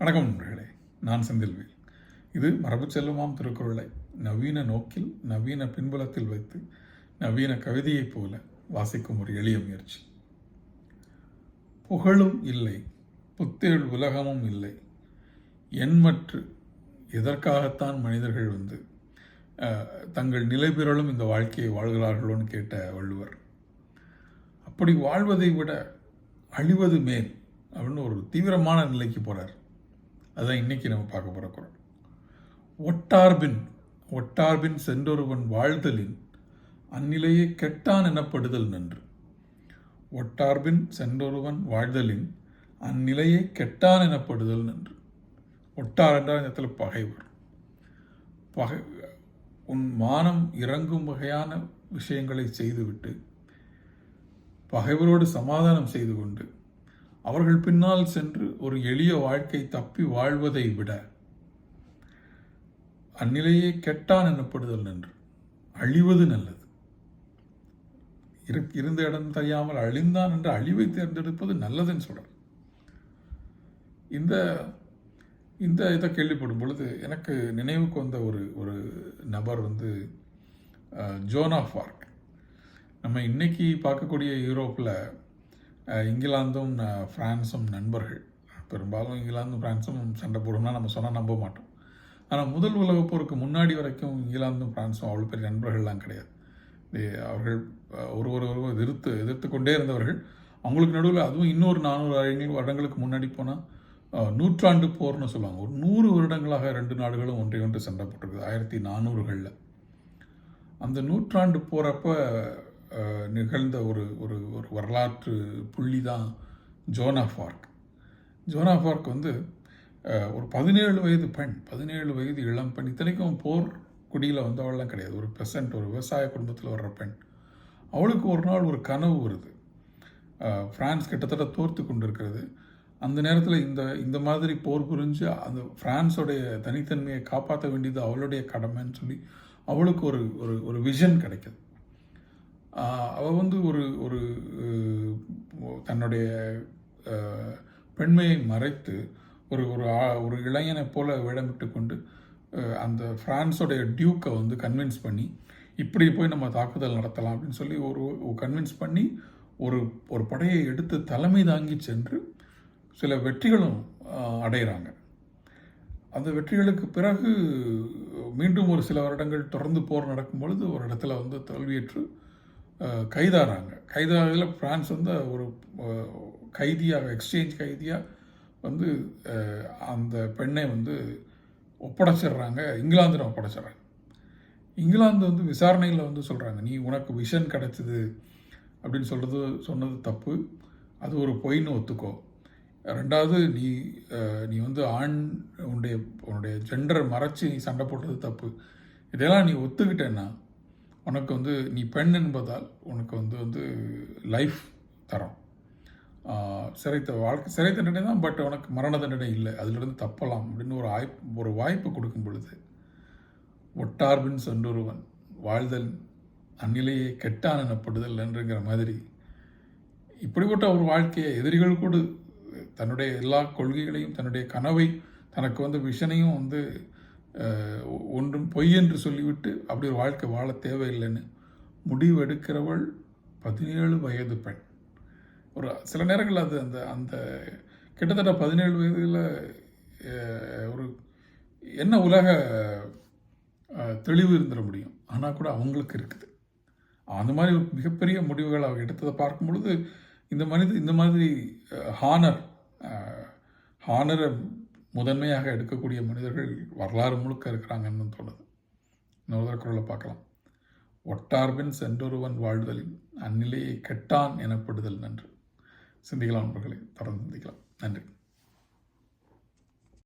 வணக்கம் நண்பர்களே நான் செந்தில்வேல். இது மரபு செல்லுமாம் திருக்குறளை நவீன நோக்கில் நவீன பின்புலத்தில் வைத்து நவீன கவிதையைப் போல வாசிக்கும் ஒரு எளிய முயற்சி. புகழும் இல்லை புத்தேழ் உலகமும் இல்லை. எண்மற்று எதற்காகத்தான் மனிதர்கள் வந்து தங்கள் நிலை பெறலும் இந்த வாழ்க்கையை வாழ்கிறார்களோன்னு கேட்ட வள்ளுவர். அப்படி வாழ்வதை விட அழிவது மேல் அப்படின்னு ஒரு தீவிரமான நிலைக்கு போகிறார் அதான் இன்னைக்கு நம்ம பார்க்க போகிற குரல். ஒட்டார்பின் ஒட்டார்பின் சென்றொருவன் வாழ்தலின் அந்நிலையே கெட்டான் எனப்படுதல் நன்று. ஒட்டார்பின் சென்றொருவன் வாழ்தலின் அந்நிலையே கெட்டான் எனப்படுதல் நன்று. ஒட்டார் என்றால் இந்த இடத்துல பகைவர். பகை உன் மானம் இறங்கும் வகையான விஷயங்களை செய்துவிட்டு பகைவரோடு சமாதானம் செய்து கொண்டு அவர்கள் பின்னால் சென்று ஒரு எளிய வாழ்க்கை தப்பி வாழ்வதை விட அந்நிலையே கெட்டான் எனப்படுதல் நன்று அழிவது நல்லது. இருந்த இடம் தெரியாமல் அழிந்தான் என்று அழிவை தேர்ந்தெடுப்பது நல்லதுன்னு சொல்கிறார் இந்த இந்த இதை கேள்விப்படும் பொழுது எனக்கு நினைவுக்கு வந்த ஒரு ஒரு நபர் வந்து ஜோனா ஃபார்க். நம்ம இன்றைக்கி பார்க்கக்கூடிய யூரோப்பில் இங்கிலாந்தும் ஃப்ரான்ஸும் நண்பர்கள். பெரும்பாலும் இங்கிலாந்தும் ஃப்ரான்ஸும் சண்டை போடும்னா நம்ம சொன்னால் நம்ப மாட்டோம். ஆனால் முதல் உலகப் போருக்கு முன்னாடி வரைக்கும் இங்கிலாந்தும் ஃப்ரான்ஸும் அவ்வளோ பெரிய நண்பர்கள்லாம் கிடையாது. அவர்கள் ஒரு ஒருவர் ஒருவர் எதிர்த்து எதிர்த்து கொண்டே இருந்தவர்கள். அவங்களுக்கு நடுவில் அதுவும் இன்னொரு நானூறு ஐநூறு வருடங்களுக்கு முன்னாடி போனால் நூற்றாண்டு போர்னு சொல்லுவாங்க. ஒரு நூறு வருடங்களாக ரெண்டு நாடுகளும் ஒன்றை ஒன்று சண்டை போட்டிருக்குது ஆயிரத்தி நானூறுகளில். அந்த நூற்றாண்டு போகிறப்ப நிகழ்ந்த ஒரு ஒரு ஒரு வரலாற்று புள்ளி தான் ஜோனா ஃபார்க். ஜோனா ஃபார்க் வந்து ஒரு பதினேழு வயது பெண் பதினேழு வயது இளம் பெண். இத்தனைக்கும் போர் குடியில் வந்தவள்லாம் கிடையாது. ஒரு பெசன்ட் ஒரு விவசாய குடும்பத்தில் வர்ற பெண். அவளுக்கு ஒரு நாள் ஒரு கனவு வருது. ஃப்ரான்ஸ் கிட்டத்தட்ட தோர்த்து கொண்டிருக்கிறது. அந்த நேரத்தில் இந்த இந்த மாதிரி போர் புரிஞ்சு அந்த ஃப்ரான்ஸோடைய தனித்தன்மையை காப்பாற்ற வேண்டியது அவளுடைய கடமைன்னு சொல்லி அவளுக்கு ஒரு ஒரு ஒரு விஷன் கிடைக்கிது. அவள் வந்து ஒரு ஒரு தன்னுடைய பெண்மையை மறைத்து ஒரு ஒரு ஒரு இளைஞனை போல வேடமிட்டு கொண்டு அந்த ஃப்ரான்ஸோடைய டியூக்கை வந்து கன்வின்ஸ் பண்ணி இப்படி போய் நம்ம தாக்குதல் நடத்தலாம் அப்படின்னு சொல்லி ஒரு கன்வின்ஸ் பண்ணி ஒரு ஒரு படையை எடுத்து தலைமை தாங்கி சென்று சில வெற்றிகளும் அடைகிறாங்க அந்த வெற்றிகளுக்கு பிறகு மீண்டும் ஒரு சில வருடங்கள் தொடர்ந்து போர் நடக்கும் பொழுது ஒரு இடத்துல வந்து தோல்வியேற்று கைதானாங்க. கைதாகிறாங்க கைதாகிறதுல பிரான்ஸ் வந்து ஒரு கைதியாக எக்ஸ்சேஞ்ச் கைதியாக வந்து அந்த பெண்ணை வந்து ஒப்படைச்சிடுறாங்க. இங்கிலாந்தில் ஒப்படைச்சிடுறாங்க. இங்கிலாந்து வந்து விசாரணையில் வந்து சொல்கிறாங்க நீ உனக்கு விஷன் கிடச்சிது அப்படின்னு சொல்கிறது சொன்னது தப்பு. அது ஒரு பொய்ன்னு ஒத்துக்கோ. ரெண்டாவது நீ நீ வந்து ஆண் உன்னுடைய உன்னுடைய ஜெண்டரை மறைச்சி நீ சண்டை போட்டது தப்பு. இதெல்லாம் நீ ஒத்துக்கிட்டேன்னா உனக்கு வந்து நீ பெண் என்பதால் உனக்கு வந்து வந்து லைஃப் தரும். சிறைத்த வாழ்க்கை சிறை தண்டனை தான் பட் உனக்கு மரண தண்டனை இல்லை. அதிலிருந்து தப்பலாம் அப்படின்னு ஒரு வாய்ப்பு ஒரு வாய்ப்பு கொடுக்கும் பொழுது ஒட்டார்பின் சென்றொருவன் வாழ்தல் அந்நிலையே கெட்டான் எனப்படுதல் என்றுங்கிற மாதிரி இப்படிப்பட்ட ஒரு வாழ்க்கையை எதிரிகள் கூட தன்னுடைய எல்லா கொள்கைகளையும் தன்னுடைய கனவை தனக்கு வந்து விஷனையும் வந்து ஒன்றும் பொய் என்று சொல்லிவிட்டு அப்படி ஒரு வாழ்க்கை வாழ தேவையில்லைன்னு முடிவெடுக்கிறவள் பதினேழு வயது பெண். ஒரு சில நேரங்கள் அது அந்த அந்த கிட்டத்தட்ட பதினேழு வயதில் ஒரு என்ன உலக தெளிவு இருந்துட முடியும். ஆனால் கூட அவங்களுக்கு இருக்குது. அந்த மாதிரி ஒரு மிகப்பெரிய முடிவுகள் அவங்க எடுத்ததை பார்க்கும் பொழுது இந்த மனித இந்த மாதிரி ஹானர் ஹானரை முதன்மையாக எடுக்கக்கூடிய மனிதர்கள் வரலாறு முழுக்க இருக்கிறாங்கன்னு தோணுது. இன்னொரு குரலை பார்க்கலாம். ஒட்டார்பின் சென்றொருவன் வாழ்தலின் அந்நிலையை கெட்டான் எனப்படுதல் நன்று. சிந்திக்கலாம் நண்பர்களை தொடர்ந்து சிந்திக்கலாம். நன்றி.